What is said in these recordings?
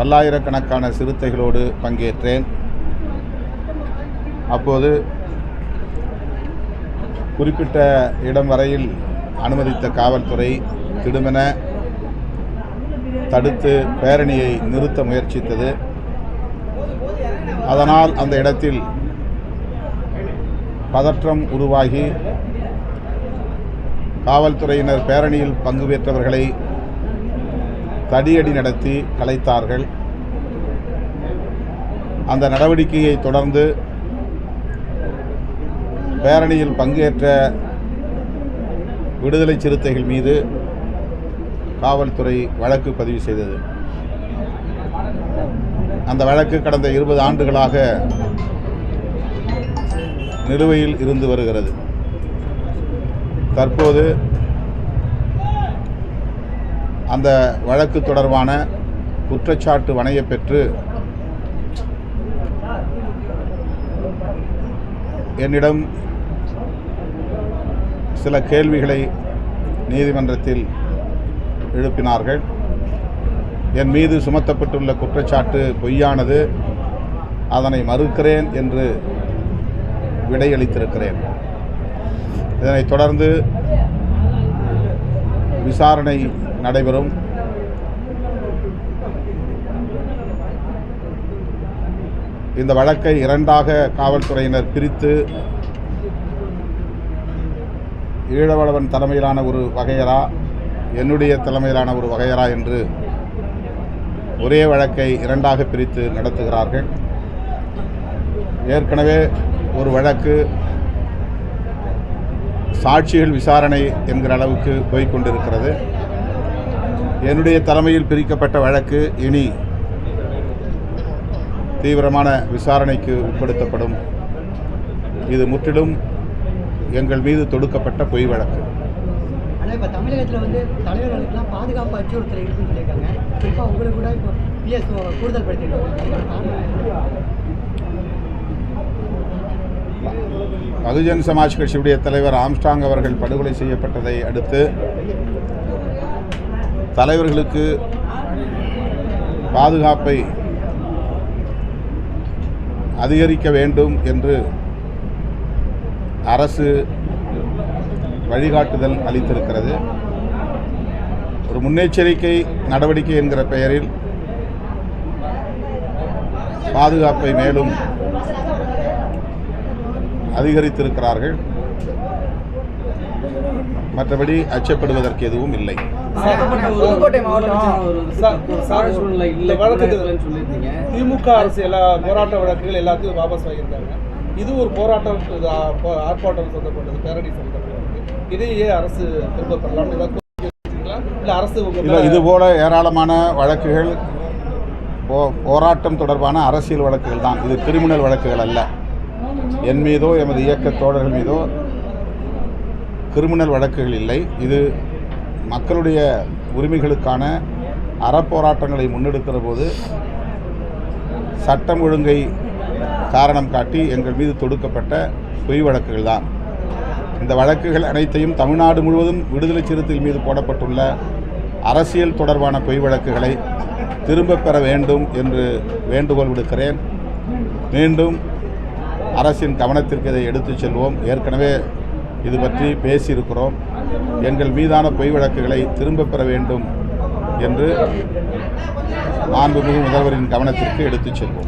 பல்லாயிரக்கணக்கான சிறுத்தைகளோடு பங்கேற்றேன். அப்போது குறிப்பிட்ட இடம் வரையில் அனுமதித்த காவல்துறை திடுமென தடுத்து பேரணியை நிறுத்த முயற்சித்தது. அதனால் அந்த இடத்தில் பதற்றம் உருவாகி காவல்துறையினர் பேரணியில் பங்கு பெற்றவர்களை தடியடி நடத்தி கலைத்தார்கள். அந்த நடவடிக்கையை தொடர்ந்து பேரணியில் பங்கேற்ற விடுதலை சிறுத்தைகள் மீது காவல்துறை வழக்கு பதிவு செய்தது. அந்த வழக்கு கடந்த இருபது ஆண்டுகளாக நிலுவையில் இருந்து வருகிறது. தற்போது அந்த வழக்கு தொடர்பான குற்றச்சாட்டு வணையப் பெற்று என்னிடம் சில கேள்விகளை நீதிமன்றத்தில் எழுப்பினார்கள். என் மீது சுமத்தப்பட்டுள்ள குற்றச்சாட்டு பொய்யானது. அதனை மறுக்கிறேன் என்று விடையளித்திருக்கிறேன். இதனைத் தொடர்ந்து விசாரணை நடைபெறும். இந்த வழக்கை இரண்டாக காவல்துறையினர் பிரித்து ஈழவளவன் தலைமையிலான ஒரு வகையரா என்னுடைய தலைமையிலான ஒரு வகையரா என்று ஒரே வழக்கை இரண்டாக பிரித்து நடத்துகிறார்கள். ஏற்கனவே ஒரு வழக்கு சாட்சிகள் விசாரணை என்கிற அளவுக்கு போய்கொண்டிருக்கிறது என்னுடைய தலைமையில் பிரிக்கப்பட்ட வழக்கு இனி தீவிரமான விசாரணைக்கு உட்படுத்தப்படும். இது முற்றிலும் எங்கள் மீது தொடுக்கப்பட்ட பொய் வழக்கு. இப்போ தமிழகத்தில் வந்து தலைவர்களுக்கெல்லாம் பாதுகாப்பு அச்சுறுத்தல் இருக்குன்னு சொல்லியிருக்காங்க. குறிப்பாக உங்களுக்கு கூட இப்போ பிஎஸ் கூடுதல் படுத்திருக்காங்க. பகுஜன் சமாஜ் கட்சியுடைய தலைவர் ஆம்ஸ்டாங் அவர்கள் படுகொலை செய்யப்பட்டதை அடுத்து தலைவர்களுக்கு பாதுகாப்பை அதிகரிக்க வேண்டும் என்று அரசு வழிகாட்டுதல் அளித்திருக்கிறது. ஒரு முன்னெச்சரிக்கை நடவடிக்கை என்கிற பெயரில் பாதுகாப்பை மேலும் அதிகரித்திருக்கிறார்கள். மற்றபடி அச்சப்படுவதற்கு எதுவும் இல்லை. புதுக்கோட்டை மாவட்டம். திமுக அரசு எல்லா போராட்ட வழக்குகள் எல்லாத்தையும் வாபஸ் வாங்கியிருக்காங்க. இது ஒரு போராட்டம் இது ஆர்ப்பாட்டம் சம்பந்தப்பட்டது பேரணி சம்பந்தப்பட்டது. இதையே அரசு திரும்ப வச்சிருக்கீங்களா? இல்ல அரசு மேல- இதுபோல ஏராளமான வழக்குகள் போ போராட்டம் தொடர்பான அரசியல் வழக்குகள் தான். இது கிரிமினல் வழக்குகள் அல்ல. என் மீதோ எமது இயக்க தோழர்கள் மீதோ கிரிமினல் வழக்குகள் இல்லை. இது மக்களுடைய உரிமைகளுக்கான அறப்போராட்டங்களை முன்னெடுக்கிற போது சட்டம் ஒழுங்கை காரணம் காட்டி எங்கள் மீது தொடுக்கப்பட்ட பொய் வழக்குகள் தான். இந்த வழக்குகள் அனைத்தையும் தமிழ்நாடு முழுவதும் விடுதலை சிறுத்தைகள் மீது போடப்பட்டுள்ள அரசியல் தொடர்பான பொய் வழக்குகளை திரும்பப் பெற வேண்டும் என்று வேண்டுகோள் விடுக்கிறேன். மீண்டும் அரசின் கவனத்திற்கு இதை எடுத்துச் செல்வோம். ஏற்கனவே இது பற்றி பேசியிருக்கிறோம். எங்கள் மீதான பொய் வழக்குகளை திரும்பப் பெற வேண்டும் என்று மாண்புமிகு முதல்வரின் கவனத்திற்கு எடுத்துச் செல்வோம்.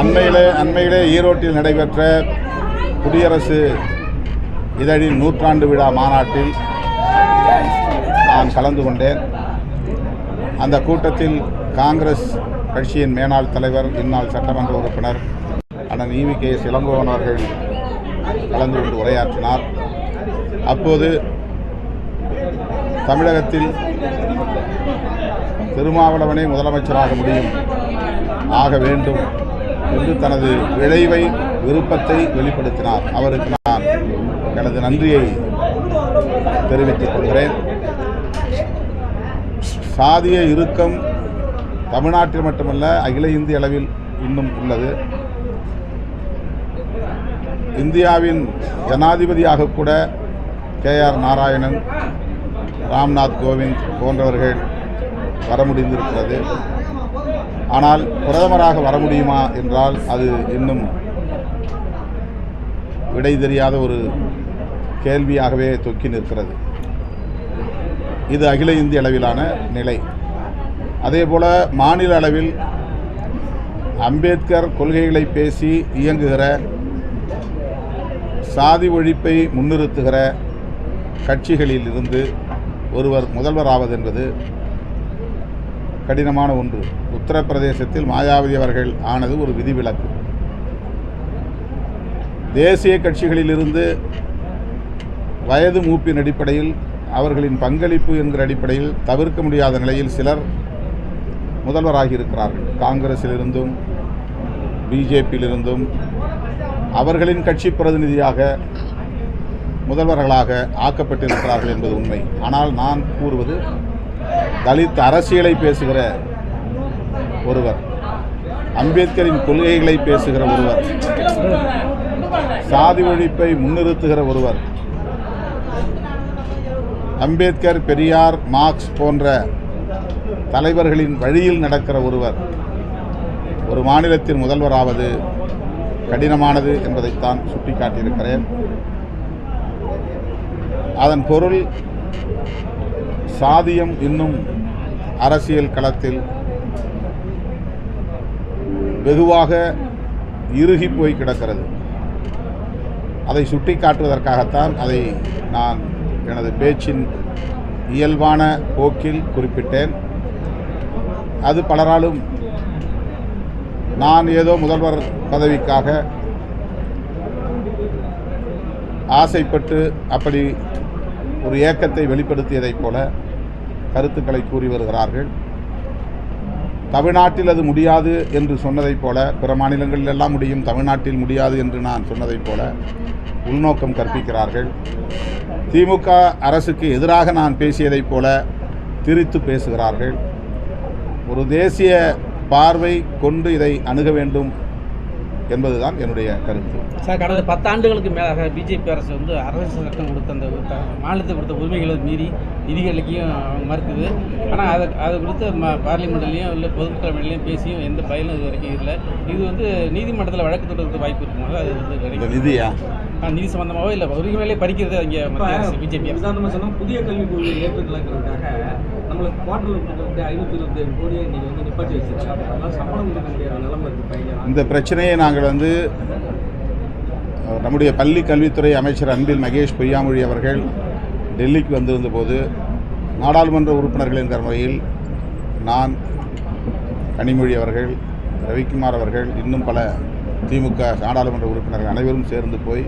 அண்மையிலே அண்மையிலே ஈரோட்டில் நடைபெற்ற குடியரசு இதழின் நூற்றாண்டு விழா மாநாட்டில் நான் கலந்து கொண்டேன். அந்த கூட்டத்தில் காங்கிரஸ் கட்சியின் மேனாள் தலைவர் இந்நாள் சட்டமன்ற உறுப்பினர் அண்ணன் ஈவி கே இளங்கோவன் அவர்கள் கலந்து கொண்டு உரையாற்றினார். அப்போது தமிழகத்தில் திருமாவளவனே முதலமைச்சராக முடியும் ஆக வேண்டும் என்று தனது விளைவை விருப்பத்தை வெளிப்படுத்தினார். அவருக்கு எனது நன்றியை தெரிவித்துக் கொள்கிறேன். சாதிய இறுக்கம் தமிழ்நாட்டில் மட்டுமல்ல அகில இந்திய அளவில் இன்னும் உள்ளது. இந்தியாவின் ஜனாதிபதியாக கூட கே ஆர் நாராயணன் ராம்நாத் கோவிந்த் போன்றவர்கள் வர முடிந்திருக்கிறது. ஆனால் பிரதமராக வர முடியுமா என்றால் அது இன்னும் விடை தெரியாத ஒரு கேள்வியாகவே தொக்கி நிற்கிறது. இது அகில இந்திய அளவிலான நிலை. அதேபோல மாநில அளவில் அம்பேத்கர் கொள்கைகளை பேசி இயங்குகிற சாதி ஒழிப்பை முன்னிறுத்துகிற கட்சிகளில் இருந்து ஒருவர் முதல்வராவது என்பது கடினமான ஒன்று. உத்தரப்பிரதேசத்தில் மாயாவதி அவர்கள் ஆனது ஒரு விதிவிலக்கு. தேசிய கட்சிகளிலிருந்து வயது மூப்பின் அடிப்படையில் அவர்களின் பங்களிப்பு என்கிற அடிப்படையில் தவிர்க்க முடியாத நிலையில் சிலர் முதல்வராகியிருக்கிறார்கள். காங்கிரஸிலிருந்தும் பிஜேபியிலிருந்தும் அவர்களின் கட்சி பிரதிநிதியாக முதல்வர்களாக ஆக்கப்பட்டிருக்கிறார்கள் என்பது உண்மை. ஆனால் நான் கூறுவது தலித் அரசியலை பேசுகிற ஒருவர் அம்பேத்கரின் கொள்கைகளை பேசுகிற ஒருவர் சாதி ஒழிப்பை முன்னிறுத்துகிற ஒருவர் அம்பேத்கர் பெரியார் மார்க்ஸ் போன்ற தலைவர்களின் வழியில் நடக்கிற ஒருவர் ஒரு மாநிலத்தின் முதல்வராவது கடினமானது என்பதைத்தான் சுட்டிக்காட்டியிருக்கிறேன். அதன் பொருள் சாதியம் இன்னும் அரசியல் களத்தில் வெகுவாக இறுகி போய் கிடக்கிறது. அதை சுட்டிக்காட்டுவதற்காகத்தான் அதை நான் எனது பேச்சின் இயல்பான போக்கில் குறிப்பிட்டேன். அது பலராலும் நான் ஏதோ முதல்வர் பதவிக்காக ஆசைப்பட்டு அப்படி ஒரு ஏக்கத்தை வெளிப்படுத்தியதைப் போல கருத்துக்களை கூறி வருகிறார்கள். தமிழ்நாட்டில் அது முடியாது என்று சொன்னதைப் போல பிற மாநிலங்களில் எல்லாம் முடியும் தமிழ்நாட்டில் முடியாது என்று நான் சொன்னதைப் போல உள்நோக்கம் கற்பிக்கிறார்கள். திமுக அரசுக்கு எதிராக நான் பேசியதைப் போல திரித்து பேசுகிறார்கள். ஒரு தேசிய பார்வை கொண்டு இதை அணுக வேண்டும் என்பதுதான் என்னுடைய கருத்து. சார் கடந்த பத்தாண்டுகளுக்கு மேலாக பிஜேபி அரசு வந்து அரசு சட்டம் கொடுத்த அந்த த- மாநிலத்துக்கு கொடுத்த உரிமைகளை மீறி நிதிகளுக்கையும் மறுக்குது. ஆனால் அதை அது கொடுத்து ம பார்லிமெண்ட்லேயும் இல்லை பொதுமக்கள் மன்றலையும் பேசியும் எந்த பயனும் இது வரைக்கும் இல்லை. இது வந்து நீதிமன்றத்தில் வழக்கு தொடர்றதுக்கு வாய்ப்பு இருக்குமா? அது வந்து ஆ, நிதி சம்பந்தமாகவோ இல்லை உரிமையிலே பறிக்கிறது அங்கே மத்திய அரசு பிஜேபி உதாரணமாக சொன்னால் புதிய கல்விக் கொள்கையை ஏற்றுக்கலங்கிறதுக்காக நம்மளுக்கு குவார்டரில் கொடுக்கக்கூடிய ஐநூற்றி இருபத்தி ஏழு கோடியை நீங்கள் வந்து நிப்பாட்டி வச்சிருக்காங்க. அதனால் சம்பளம் கொடுக்க முடியாத நிலைமை இருக்குது இந்த பிரச்சனையை நாங்கள் வந்து நம்முடைய பள்ளி கல்வித்துறை அமைச்சர் அன்பில் மகேஷ் பொய்யாமொழி அவர்கள் டெல்லிக்கு வந்திருந்த போது நாடாளுமன்ற உறுப்பினர்கள் என்ற முறையில் நான் கனிமொழி அவர்கள் ரவிக்குமார் அவர்கள் இன்னும் பல திமுக நாடாளுமன்ற உறுப்பினர்கள் அனைவரும் சேர்ந்து போய்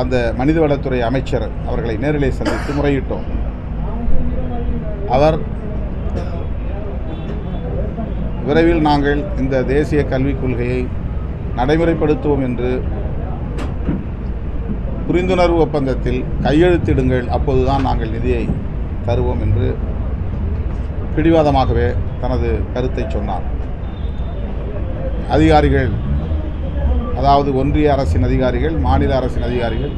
அந்த மனிதவளத்துறை அமைச்சர் அவர்களை நேரிலே சந்தித்து முறையிட்டோம். அவர் விரைவில் நாங்கள் இந்த தேசிய கல்விக் கொள்கையை நடைமுறைப்படுத்துவோம் என்று புரிந்துணர்வு ஒப்பந்தத்தில் கையெழுத்திடுங்கள் அப்போதுதான் நாங்கள் நிதியை தருவோம் என்று பிடிவாதமாகவே தனது கருத்தை சொன்னார். அதிகாரிகள் அதாவது ஒன்றிய அரசின் அதிகாரிகள் மாநில அரசின் அதிகாரிகள்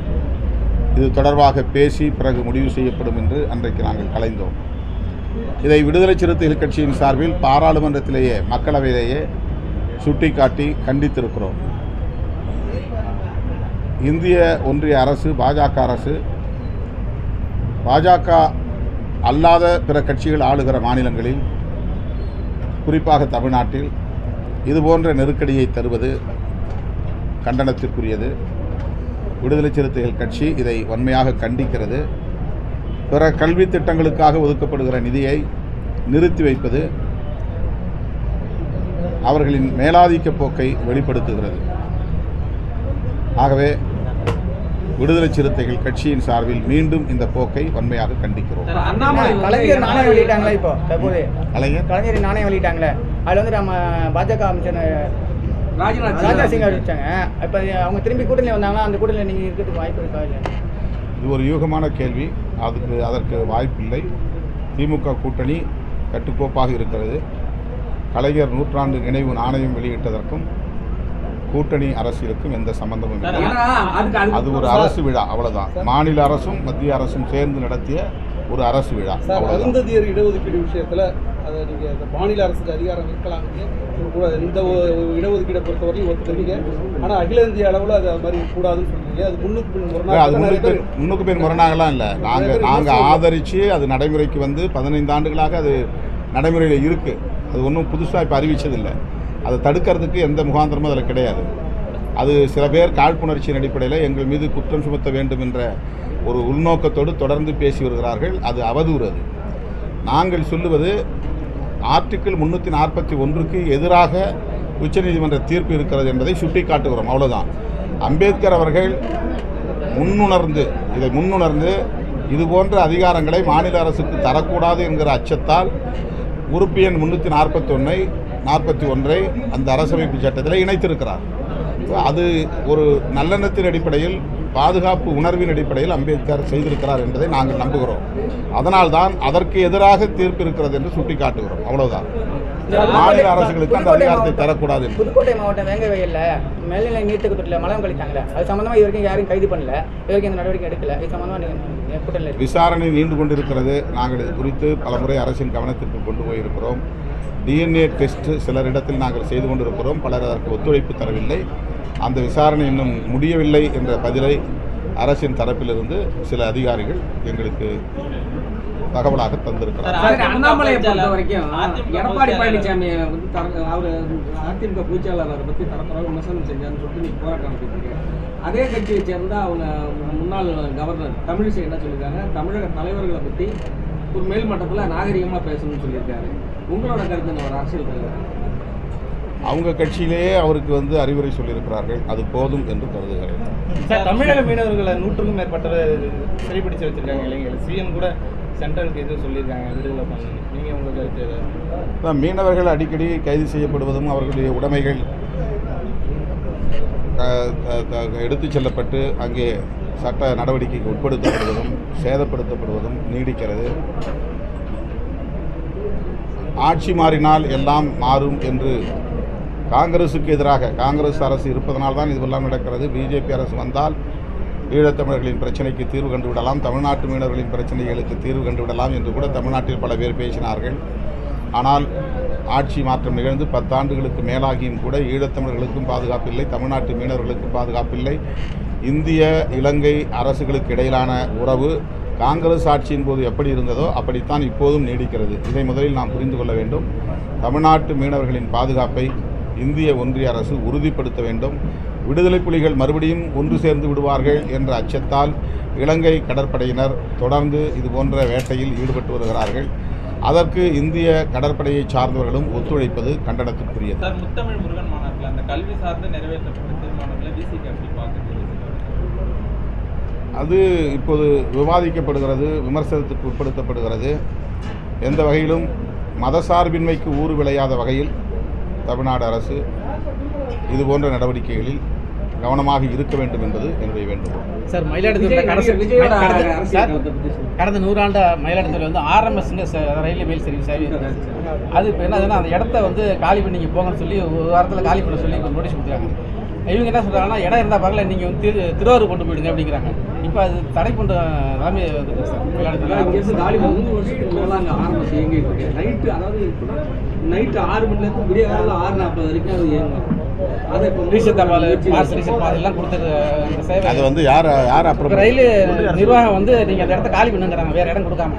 இது தொடர்பாக பேசி பிறகு முடிவு செய்யப்படும் என்று அன்றைக்கு நாங்கள் கலைந்தோம். இதை விடுதலை சிறுத்தைகள் கட்சியின் சார்பில் பாராளுமன்றத்திலேயே மக்களவையிலேயே சுட்டிக்காட்டி கண்டித்திருக்கிறோம். இந்திய ஒன்றிய அரசு பாஜக அரசு பாஜக அல்லாத பிற கட்சிகள் ஆளுகிற மாநிலங்களில் குறிப்பாக தமிழ்நாட்டில் இதுபோன்ற நெருக்கடியை தருவது கண்டனத்திற்குரியது. விடுதலை சிறுத்தைகள் கட்சி இதை வன்மையாக கண்டிக்கிறது. பிற கல்வி திட்டங்களுக்காக ஒதுக்கப்படுகிற நிதியை நிறுத்தி வைப்பது அவர்களின் மேலாதிக்க போக்கை வெளிப்படுத்துகிறது. ஆகவே விடுதலை சிறுத்தைகள் கட்சியின் சார்பில் மீண்டும் இந்த போக்கை வன்மையாக கண்டிக்கிறோம். கலைஞர் நாணயம் வெளியிட்டாங்களா இப்போ? தற்போது கலைஞர்? கலைஞர் நாணயம் வெளியிட்டாங்களே. அதில் வந்து நம்ம பாஜக அமைச்சர் ராஜ்நாத் ராஜா சிங் சிங் அறிவிச்சாங்க இப்போ அவங்க திரும்பி கூட்டணியில் வந்தாங்கன்னா அந்த கூட்டணியில் நீங்கள் இருக்கிறதுக்கு வாய்ப்பு இருக்கா இல்லையா? இது ஒரு யூகமான கேள்வி. அதுக்கு அதற்கு வாய்ப்பில்லை திமுக கூட்டணி கட்டுக்கோப்பாக இருக்கிறது. கலைஞர் நூற்றாண்டு நினைவு நாணயம் வெளியிட்டதற்கும் கூட்டணி அரசியலுக்கும் எந்த சம்பந்தமும் இல்லை. அது ஒரு அரசு விழா அவ்வளவுதான். மாநில அரசும் மத்திய அரசும் சேர்ந்து நடத்திய ஒரு அரசு விழா இடஒதுக்கீடு விஷயத்துல அதை நீங்க இந்த மாநில அரசுக்கு அதிகாரம் இருக்கலாம் கூட இந்த இடஒதுக்கீடை பொறுத்தவரையும் ஒத்துக்கிறீங்க ஆனா அகில இந்திய அளவுல அது அது மாதிரி கூடாதுன்னு சொல்றீங்க. அது முன்னுக்கு பின் முரணாக முன்னுக்கு பேர் பின் முரணாகலாம் இல்லை. நாங்கள் நாங்கள் ஆதரித்து அது நடைமுறைக்கு வந்து பதினைந்து ஆண்டுகளாக அது நடைமுறையில் இருக்குது அது ஒன்றும் புதுசாக இப்போ அறிவிச்சதில்லை. அதை தடுக்கிறதுக்கு எந்த முகாந்திரமும் அதில் கிடையாது. அது சில பேர் காழ்ப்புணர்ச்சியின் அடிப்படையில் எங்கள் மீது குற்றம் சுமத்த வேண்டும் என்ற ஒரு உள்நோக்கத்தோடு தொடர்ந்து பேசி வருகிறார்கள். அது அவதூறு அது. நாங்கள் சொல்லுவது ஆர்டிக்கிள் முன்னூற்றி நாற்பத்தி ஒன்றுக்கு எதிராக உச்சநீதிமன்ற தீர்ப்பு இருக்கிறது என்பதை சுட்டிக்காட்டுகிறோம். அவ்வளோதான் அம்பேத்கர் அவர்கள் முன்னுணர்ந்து இதை முன்னுணர்ந்து இது போன்ற அதிகாரங்களை மாநில அரசுக்கு தரக்கூடாது என்கிற அச்சத்தால் உறுப்பு எண் முன்னூற்றி ஒன்றை நாற்பத்தி ஒன்றை அந்த அரசமைப்பு சட்டத்தில் இணைத்திருக்கிறார். அது ஒரு நல்லெண்ணத்தின் அடிப்படையில் பாதுகாப்பு உணர்வின் அடிப்படையில் அம்பேத்கர் செய்திருக்கிறார் என்பதை நாங்கள் நம்புகிறோம். அதனால்தான் அதற்கு எதிராக தீர்ப்பு இருக்கிறது என்று சுட்டிக்காட்டுகிறோம். அவ்வளவுதான். மாநில அரசுகளுக்கு அந்த அதிகாரத்தை தரக்கூடாது. புதுக்கோட்டை மாவட்டம் வேங்க வயல்ல மேல்நிலை நீர்த்தக்கு மலம் கழித்தாங்கல்ல அது சம்பந்தமா இது வரைக்கும் கைது பண்ணல. இது வரைக்கும் இந்த நடவடிக்கை எடுக்கல. இது சம்பந்தமா நீங்க விசாரணை நீண்டு கொண்டிருக்கிறது. நாங்கள் இது குறித்து பலமுறை அரசின் கவனத்திற்கு கொண்டு போயிருக்கிறோம். டிஎன்ஏ டெஸ்ட் சிலரிடத்தில் நாங்கள் செய்து கொண்டிருக்கிறோம். பலர் அதற்கு ஒத்துழைப்பு தரவில்லை. அந்த விசாரணை இன்னும் முடியவில்லை என்ற பதிலை அரசின் தரப்பிலிருந்து சில அதிகாரிகள் எங்களுக்கு தகவலாக தந்திருக்கிறார் அண்ணாமலையை பொறுத்த வரைக்கும் எடப்பாடி பழனிசாமி வந்து அவர் அதிமுக பொதுச்செயலாளரை பத்தி தரப்படாத விமர்சனம் செஞ்சான்னு சொல்லிட்டு நீங்க போராட்டம் நடத்திட்டு அதே கட்சியை சேர்ந்த அவங்க முன்னாள் கவர்னர் தமிழிசை என்ன சொல்லியிருக்காங்க? தமிழக தலைவர்களை பத்தி ஒரு மேல் மட்டத்தில் நாகரிகமா பேசணும்னு சொல்லியிருக்காரு. உங்களோட கருத்து என்ன? ஒரு அரசியல் தலைவர் அவங்க கட்சியிலேயே அவருக்கு வந்து அறிவுரை சொல்லியிருக்கிறார்கள். அது போதும் என்று கருதுகிறேன். சார் தமிழக மீனவர்களை நூற்றுக்கும் மேற்பட்டவர் சிறைப்பிடிச்சு வச்சிருக்காங்க இளைஞர்கள் சிஎம் கூட சென்ட்ரலுக்கு எதுவும் சொல்லியிருக்காங்க. விடுதலை பண்ணணும் நீங்கள் உங்கள் கருத்து மீனவர்கள் அடிக்கடி கைது செய்யப்படுவதும் அவர்களுடைய உடைமைகள். எடுத்துச் செல்லப்பட்டு அங்கே சட்ட நடவடிக்கைக்கு உட்படுத்தப்படுவதும் சேதப்படுத்தப்படுவதும் நீடிக்கிறது. ஆட்சி மாறினால் எல்லாம் மாறும் என்று காங்கிரசுக்கு எதிராக காங்கிரஸ் அரசு இருப்பதனால் தான் இதுவெல்லாம் நடக்கிறது. பிஜேபி அரசு வந்தால் ஈழத்தமிழர்களின் பிரச்சனைக்கு தீர்வு கண்டுவிடலாம் தமிழ்நாட்டு மீனவர்களின் பிரச்சனைகளுக்கு தீர்வு கண்டுவிடலாம் என்று கூட தமிழ்நாட்டில் பல பேர் பேசினார்கள். ஆனால் ஆட்சி மாற்றம் நிகழ்ந்து பத்தாண்டுகளுக்கு மேலாகியும் கூட ஈழத்தமிழர்களுக்கும் பாதுகாப்பில்லை தமிழ்நாட்டு மீனவர்களுக்கும் பாதுகாப்பில்லை. இந்திய இலங்கை அரசுகளுக்கு இடையிலான உறவு காங்கிரஸ் ஆட்சியின் போது எப்படி இருந்ததோ அப்படித்தான் இப்போதும் நீடிக்கிறது. இதை முதலில் நாம் புரிந்து கொள்ள வேண்டும். தமிழ்நாட்டு மீனவர்களின் பாதுகாப்பை இந்திய ஒன்றிய அரசு உறுதிப்படுத்த வேண்டும். விடுதலை புலிகள் மறுபடியும் ஒன்று சேர்ந்து விடுவார்கள் என்ற அச்சத்தால் இலங்கை கடற்படையினர் தொடர்ந்து இதுபோன்ற வேட்டையில் ஈடுபட்டு வருகிறார்கள். அதற்கு இந்திய கடற்படையை சார்ந்தவர்களும் ஒத்துழைப்பது கண்டனத்திற்குரியது. சார் முத்தமிழ் முருகன் மாநாட்டில் அந்த கல்வி சார்ந்து நிறைவேற்றப்பட்ட தீர்மானங்களை விசிக்கு அப்படி பார்க்குறது அது இப்போது விவாதிக்கப்படுகிறது விமர்சனத்துக்கு உட்படுத்தப்படுகிறது. எந்த வகையிலும் மதசார்பின்மைக்கு ஊறு விளையாத வகையில் தமிழ்நாடு அரசு இதுபோன்ற நடவடிக்கைகளில் கவனமாக இருக்க வேண்டும் என்பது என்னுடைய வேண்டுகோள். சார் மயிலாடுதுறை கடந்த- நூறாண்டு மயிலாடுதுறையில் வந்து ஆர்எம்எஸ்ங்க ரயில்வே மெயில் சர்வீஸ் அது இப்போ என்னதுன்னா அந்த இடத்த வந்து காலி பண்ணி நீங்க போங்கன்னு சொல்லி ஒரு வாரத்தில் காலி பண்ண சொல்லி நோட்டீஸ் கொடுத்துருக்காங்க இவங்க என்ன சொல்றாங்கன்னா இடம் இருந்தால் பார்க்கல நீங்கள் வந்து திரு திருவாரூர் கொண்டு போயிடுங்க அப்படிங்கிறாங்க. இப்போ அது தடை பண்ணுற நிலைமை சார் அதாவது இங்கேருந்து காலி மயிலாடுதுறை மூணு வருஷத்துக்கு மேல அங்கே ஆரம்பிச்சு இயங்கிட்டு இருக்கு. நைட்டு அதாவது நைட்டு ஆறு மணிலேருந்து விடிய காலையில் ஆறு நாற்பது வரைக்கும் அது இயங்கும். அதை வந்து யார் யார் அப்புறம் ரயில் நிர்வாகம் வந்து நீங்கள் அந்த இடத்த காலி பண்ணுங்கிறாங்க வேறு இடம் கொடுக்காம.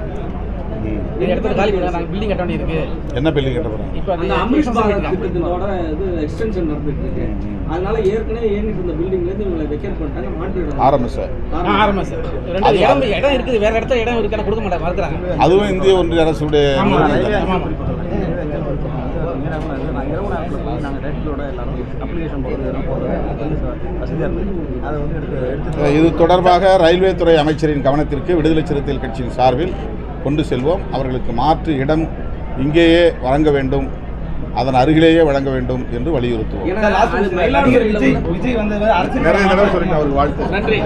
நீங்கள் இடத்துல காலி பண்ணுங்க நாங்கள் பில்டிங் கட்ட வேண்டியது இருக்கு என்ன பில்டிங் கட்ட இப்போ அந்த அமிர்த் பாரத் திட்டத்தோட இது எக்ஸ்டென்ஷன் நடந்துட்டு இருக்கு. அதனால ஏற்கனவே இயங்கிட்டு இருந்த பில்டிங்ல இருந்து இவங்களை வெக்கேட் பண்ணிட்டாங்க மாற்றி இடம் ஆரம்பிச்ச ஆரம்பம். சார். ரெண்டு இடம் இடம் இருக்குது வேற இடத்துல இடம் இருக்குன்னு கொடுக்க மாட்டாங்க மறுக்கிறாங்க அதுவும் இந்திய ஒன்றிய அரசுடைய ஆமா நிறுவனம் தானே? ஆமா இது தொடர்பாக ரயில்வே துறை அமைச்சரின் கவனத்திற்கு விடுதலை சிறுத்தைகள் கட்சியின் சார்பில் கொண்டு செல்வோம். அவர்களுக்கு மாற்று இடம் இங்கேயே வழங்க வேண்டும். அதன் அருகிலேயே வழங்க வேண்டும் என்று வலியுறுத்துவோம். அது வந்து- வந்து நிறைய தடவை சொல்லிட்டு அவருக்கு வாழ்த்து. நன்றி.